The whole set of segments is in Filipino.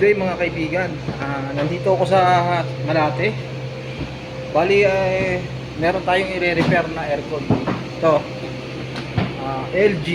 day mga kaibigan. Ah, nandito ako sa Malate. Bali eh, meron tayong i-repair na aircon. Ito. ah, LG.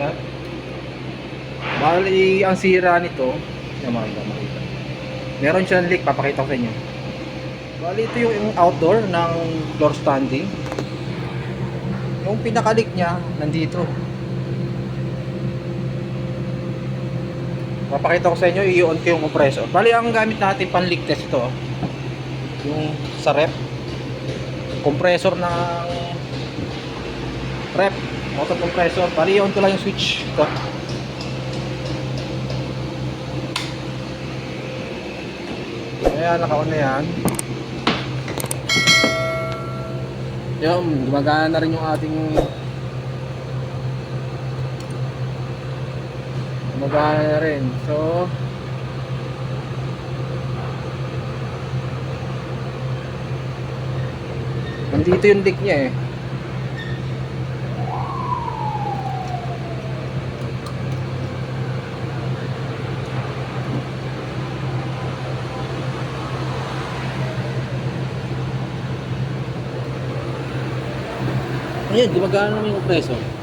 Yan. Bali ang sira nito, yan. Meron siyang leak, papakita ko sa inyo. Bali ito yung, outdoor ng floor standing. Yung pinaka-leak niya nandito. Papakita ko sa inyo, i-on ko yung compressor. Bali, ang gamit natin pan leak test ito. Yung sa rep. Compressor ng rep. Motor compressor. Bali, i-on ko lang yung switch. Ito. Ayan, naka-on na yan. Yung, gumagana na rin yung ating gumagana na rin. So, nandito yung leak niya eh. Ayan, gumagana naman yung compressor.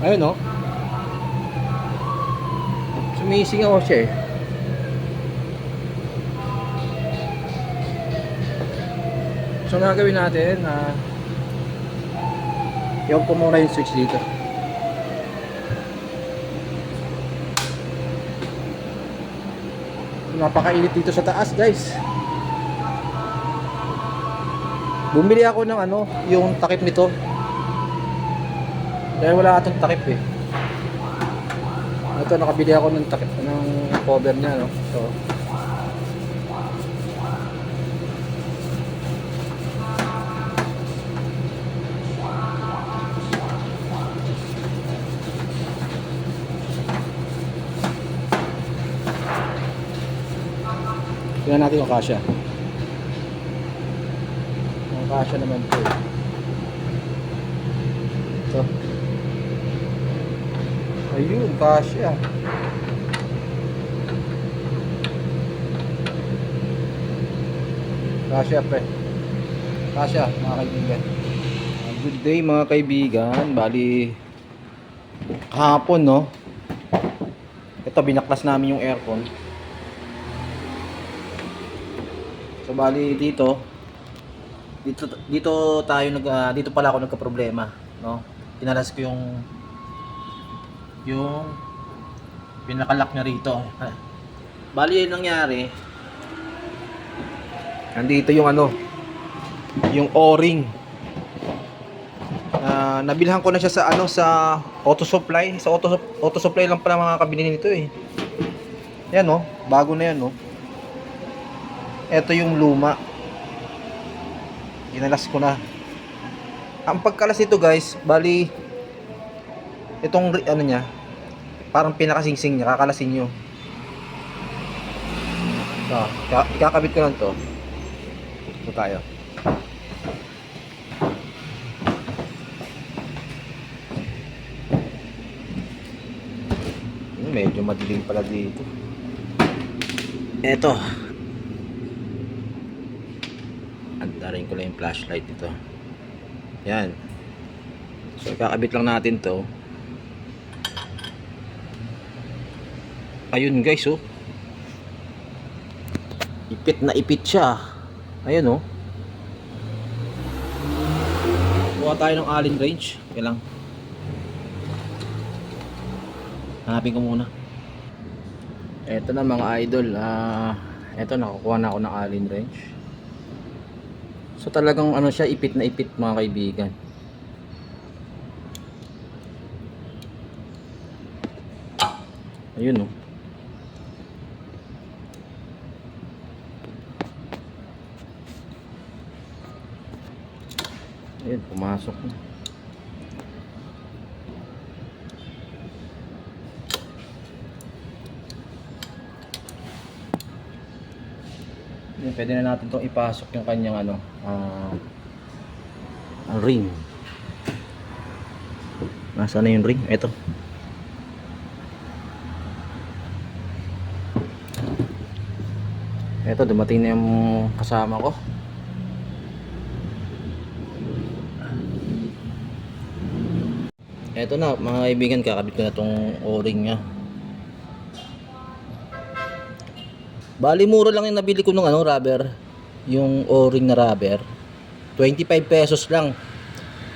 Ayun oh. Sumisingaw siya eh. So ang gagawin natin na i-off ko muna yung switch dito. Napakainit dito sa taas guys. Bumili ako ng ano, yung takip nito. Dahil wala atong takip eh. Ito, nakabili ako ng takip, ng cover niya, no? So, Tingnan natin yung kasya. Yung kasya naman po. Ito. Ayun, kasya. Kasya pre. Kasya, mga kaibigan. Ah, Good day mga kaibigan. Bali, kahapon no. Ito, binaklas namin yung aircon. So bali dito dito dito tayo nag ah, dito pala ako nagka-problema, no? Pinalas ko yung yung pinakalak niya rito. Bali yung nangyari Nandito yung ano yung O-ring. Ah, nabilhan ko na siya sa ano sa auto supply. Sa auto, auto supply lang pala mga kabili nito eh. Yan oh, bago na yan oh. Ito yung luma. Ginalas ko na. Ang pagkalas nito guys, bali itong ano niya, parang pinakasingsing niya, kakalasin nyo. So, ka- ikakabit ko lang to. Ito tayo. Hmm, Medyo madilim pala dito. Eto, andarin ko lang yung flashlight dito yan so kakabit lang natin to ayun guys oh. Ipit na ipit siya. Ayun oh. Kuha tayo ng allen range. Okay lang. Hanapin ko muna. Eto na mga idol. Ah eto nakakuha na ako ng allen range. So talagang ano siya, ipit na ipit mga kaibigan. Ayun oh. Ayun, pumasok na. Ayun, pwede na natin itong ipasok yung kanyang ano, uh, ring. Nasaan na yung ring? Ito. Ito, dumating na yung kasama ko. Eto na, mga kaibigan, kakabit ko na tong o-ring niya. Bali, mura lang yung nabili ko nung ano, rubber. Yung o-ring na rubber. 25 pesos lang.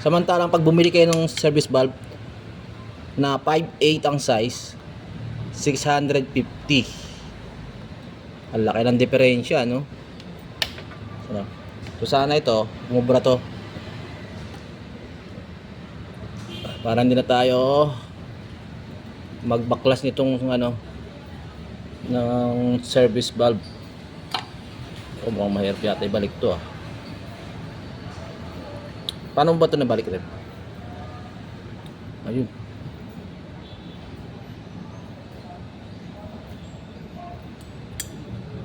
Samantalang pag bumili kayo ng service valve na 5.8 ang size, 650. Ang laki ng diferensya, no? So, so sana ito, umubra to. Para hindi na tayo magbaklas nitong ano ng service valve. O mukhang mahirap yata ibalik to ah. Paano ba ito nabalik rin? Ayun.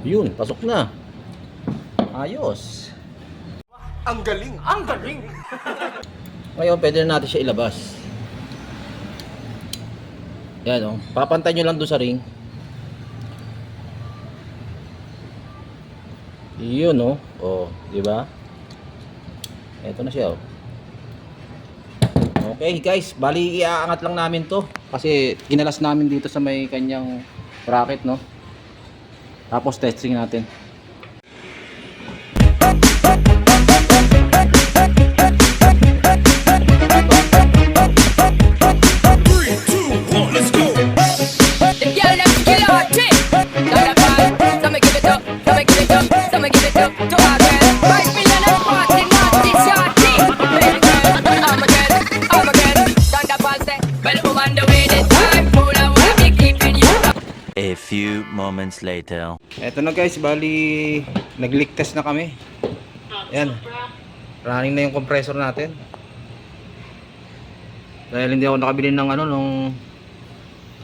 Yun, pasok na. Ayos. Ang galing! Ang galing! Ngayon, pwede na natin siya ilabas. Yan o. Papantay nyo lang doon sa ring. Yun o. O, di ba? Ito na siya o. Okay guys, bali iaangat lang namin to kasi inalas namin dito sa may kanyang bracket no. Tapos testing natin. Later. Eto na guys, bali nag-leak test na kami. Yan. Running na yung compressor natin. Dahil hindi ako nakabili ng ano nung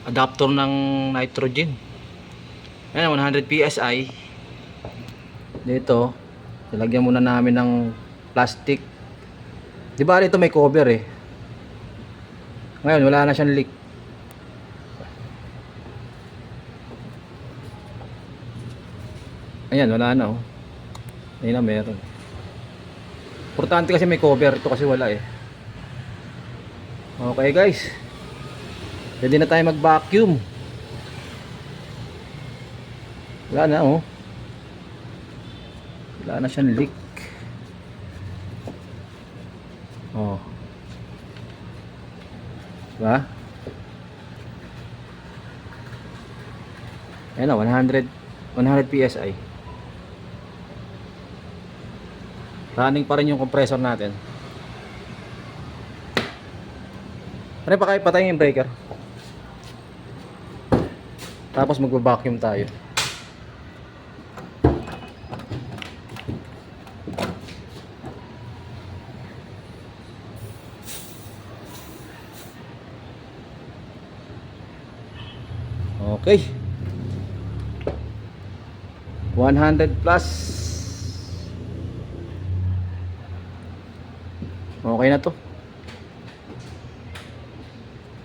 adapter ng nitrogen. Ayan, 100 PSI. Dito, nilagyan muna namin ng plastic. Di ba ito may cover eh. Ngayon, wala na siyang leak. Ayan, wala na oh. Ayun na meron. Importante kasi may cover. Ito kasi wala eh. Okay guys. Pwede na tayo mag-vacuum. Wala na oh. Wala na siyang leak. Oh. Diba? Ayan na, 100 100 PSI. Running pa rin yung compressor natin. Ano pa kayo patayin yung breaker? Tapos magba-vacuum tayo. Okay. 100 plus. Okay na to.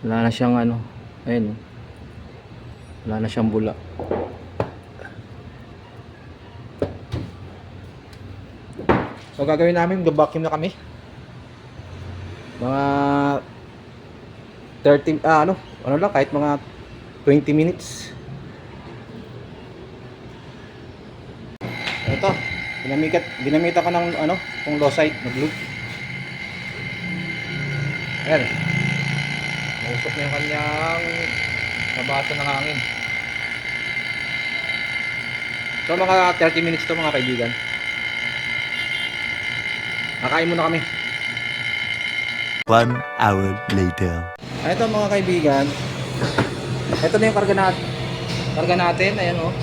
Wala na siyang ano. Ayun. Wala na siyang bula. So gagawin namin, mag-vacuum na kami. Mga 30 ah ano, ano lang kahit mga 20 minutes. Ito, ginamit ginamitan ko ng ano, itong low side na glue. Ayan. Mausok na yung kanyang nabasa ng hangin. So mga 30 minutes to mga kaibigan. Nakain muna kami. One hour later. Ito mga kaibigan. Ito na yung karga natin. Karga natin, ayan oh.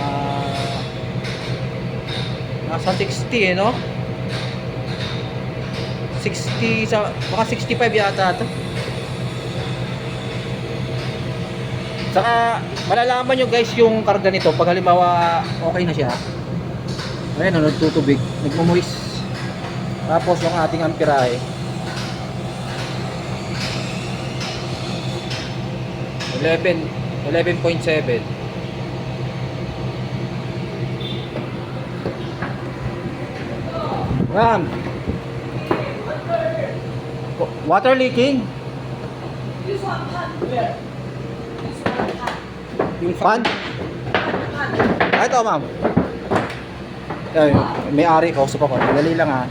Ah, nasa 60 eh, no? 60 sa baka 65 yata ito saka malalaman nyo guys yung karga nito. Pag halimbawa okay na siya. Ayun o nagtutubig nagmumuis tapos yung ating ampirahe Eleven, eleven point seven. Yan. Water leaking? Yung fan? Ah, ito ma'am. Ay, may-ari, kausap ako. Dali lang ha.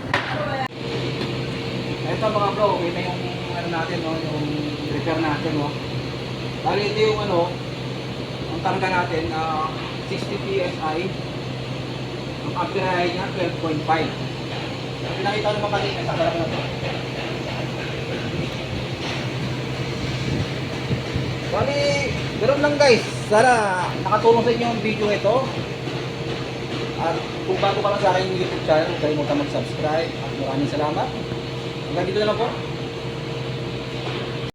Ito mga bro, ito yung ano natin, no? yung repair natin. No? Bali ito yung ano, ang targa natin, ah 60 PSI. Ang amperahe niya, 12.5. Pinakita naman kanina sa kalak na to. Bali, ganoon lang guys. Sana nakatulong sa inyo ang video ito. At kung bago ka lang sa aking YouTube channel, huwag kalimutan mag-subscribe. At maraming salamat. Hanggang dito na lang po.